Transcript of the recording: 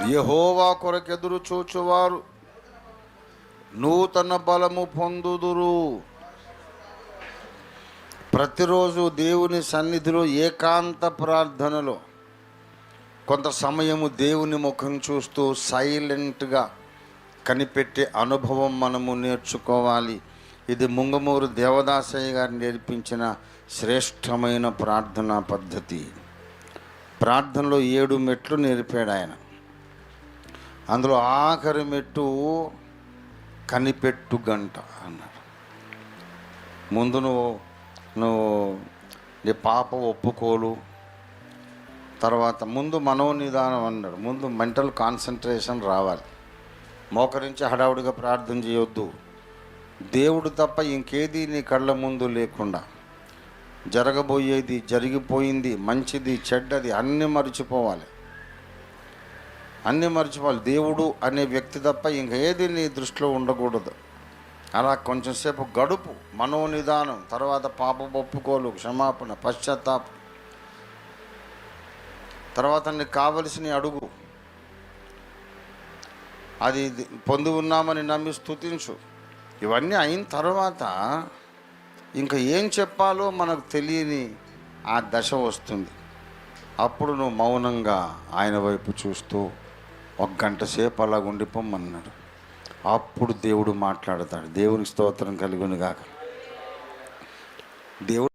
యహోవా కొరకెదురు చూచువారు. నూతన బలము పొందుదురు. ప్రతిరోజు దేవుని సన్నిధిలో ఏకాంత ప్రార్థనలో కొంత సమయము దేవుని ముఖం చూస్తూ సైలెంట్గా కనిపెట్టే అనుభవం మనము నేర్చుకోవాలి. ఇది ముంగమూరు దేవదాసయ్య గారు నేర్పించిన శ్రేష్టమైన ప్రార్థనా పద్ధతి. ప్రార్థనలో ఏడు మెట్లు నేర్పాడు ఆయన. అందులో ఆఖరి మెట్టు కనిపెట్టు గంట అన్నాడు ముందు నువ్వు నువ్వు నీ పాప ఒప్పుకోలు. తర్వాత ముందు మనోనిదానం అన్నాడు. ముందు మెంటల్ కాన్సన్ట్రేషన్ రావాలి. మోకరించి హడావుడిగా ప్రార్థన చేయొద్దు. దేవుడు తప్ప ఇంకేది నీ కళ్ళ ముందు లేకుండా జరగబోయేది జరిగిపోయింది మంచిది చెడ్డది అన్నీ మర్చిపోవాలి. అన్నీ మర్చిపోవాలి. దేవుడు అనే వ్యక్తి తప్ప ఇంక ఏది నీ దృష్టిలో ఉండకూడదు. అలా కొంచెంసేపు గడుపు మనోనిదానం తర్వాత పాప ఒప్పుకోలు క్షమాపణ పశ్చాత్తాపం. తర్వాత నీకు కావలసిన అడుగు. అది ఇది పొంది ఉన్నామని నమ్మి స్తుతించు. ఇవన్నీ అయిన తర్వాత ఇంకా ఏం చెప్పాలో మనకు తెలియని ఆ దశ వస్తుంది. అప్పుడు నువ్వు మౌనంగా ఆయన వైపు చూస్తూ ఒక గంట సేపు అలా ఉండిపోమన్నాడు. అప్పుడు దేవుడు మాట్లాడతాడు. దేవునికి స్తోత్రం కలుగును గాక దేవుడు